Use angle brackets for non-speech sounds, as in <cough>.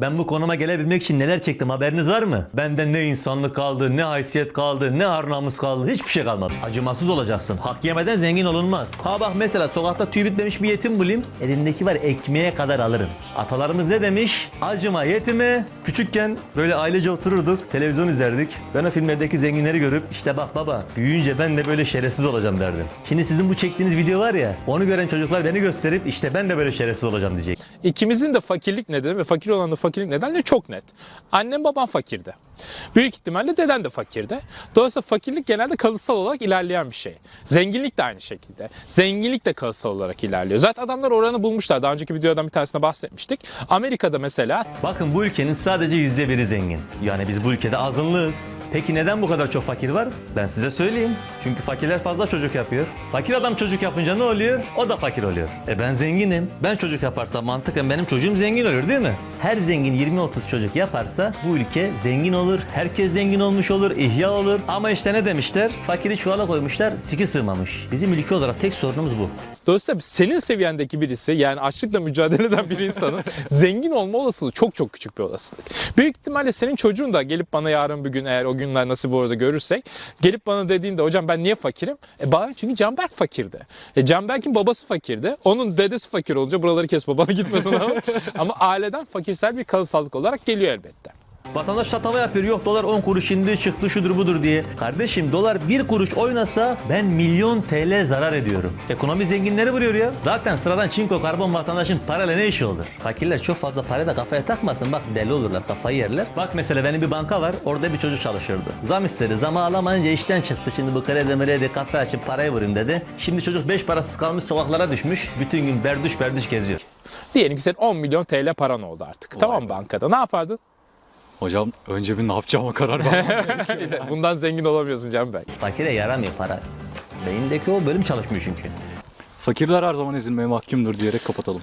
Ben bu konuma gelebilmek için neler çektim haberiniz var mı? Benden ne insanlık kaldı, ne haysiyet kaldı, ne ar namus kaldı. Hiçbir şey kalmadı. Acımasız olacaksın. Hak yemeden zengin olunmaz. Ha bak mesela sokakta tüy bitmemiş bir yetim bulayım. Elimdeki var ekmeğe kadar alırım. Atalarımız ne demiş? Acıma yetime. Küçükken böyle ailece otururduk, televizyon izlerdik. Ben o filmlerdeki zenginleri görüp işte bak baba büyüyünce ben de böyle şerefsiz olacağım derdim. Şimdi sizin bu çektiğiniz video var ya onu gören çocuklar beni gösterip işte ben de böyle şerefsiz olacağım diyecek. İkimizin de fakirlik nedeni ve fakir olanın da fakirlik nedeni çok net. Annem babam fakirdi. Büyük ihtimalle deden de fakirdi. Dolayısıyla fakirlik genelde kalıtsal olarak ilerleyen bir şey. Zenginlik de aynı şekilde. Zenginlik de kalıtsal olarak ilerliyor. Zaten adamlar oranı bulmuşlar. Daha önceki videodan bir tanesinde bahsetmiştik. Amerika'da mesela Bakın bu ülkenin sadece yüzde biri zengin. Yani biz bu ülkede azınlığız. Peki neden bu kadar çok fakir var? Ben size söyleyeyim. Çünkü fakirler fazla çocuk yapıyor. Fakir adam çocuk yapınca ne oluyor? O da fakir oluyor. E ben zenginim. Ben çocuk yaparsam mantıken benim çocuğum zengin olur değil mi? Her zengin 20-30 çocuk yaparsa bu ülke zengin olur. Herkes zengin olmuş olur. ihya olur. Ama işte ne demişler? Fakiri çuvala koymuşlar. Siki sığmamış. Bizim ülke olarak tek sorunumuz bu. Dolayısıyla senin seviyendeki birisi yani açlıkla mücadele eden bir insanın <laughs> zengin olma olasılığı çok çok küçük bir olasılık. Büyük ihtimalle senin çocuğun da gelip bana yarın bir gün eğer o günler nasip olur da görürsek gelip bana dediğinde hocam ben niye fakirim? E bana çünkü Canberk fakirdi. E Canberk'in babası fakirdi. Onun dedesi fakir olunca buraları kes babana gitmesin ama. <laughs> ama aileden fakirsel bir kalıtsallık olarak geliyor elbette. Vatandaş tatava yapıyor. Yok dolar 10 kuruş indi çıktı şudur budur diye. Kardeşim dolar 1 kuruş oynasa ben milyon TL zarar ediyorum. Ekonomi zenginleri vuruyor ya. Zaten sıradan çinko karbon vatandaşın parayla ne işi olur? Fakirler çok fazla parayı da kafaya takmasın. Bak deli olurlar kafayı yerler. Bak mesela benim bir banka var. Orada bir çocuk çalışıyordu. Zam istedi. Zamı alamayınca işten çıktı. Şimdi bu kredi mredi kafe açıp parayı vurayım dedi. Şimdi çocuk 5 parasız kalmış sokaklara düşmüş. Bütün gün berduş berduş geziyor. Diyelim ki senin 10 milyon TL paran oldu artık. Tamam bankada. Ne yapardın? Hocam önce bir ne yapacağıma karar vermem. <laughs> İşte bundan zengin olamıyorsun Canberk. Fakire yaramıyor para. Beyindeki o bölüm çalışmıyor çünkü. Fakirler her zaman ezilmeye mahkumdur diyerek kapatalım.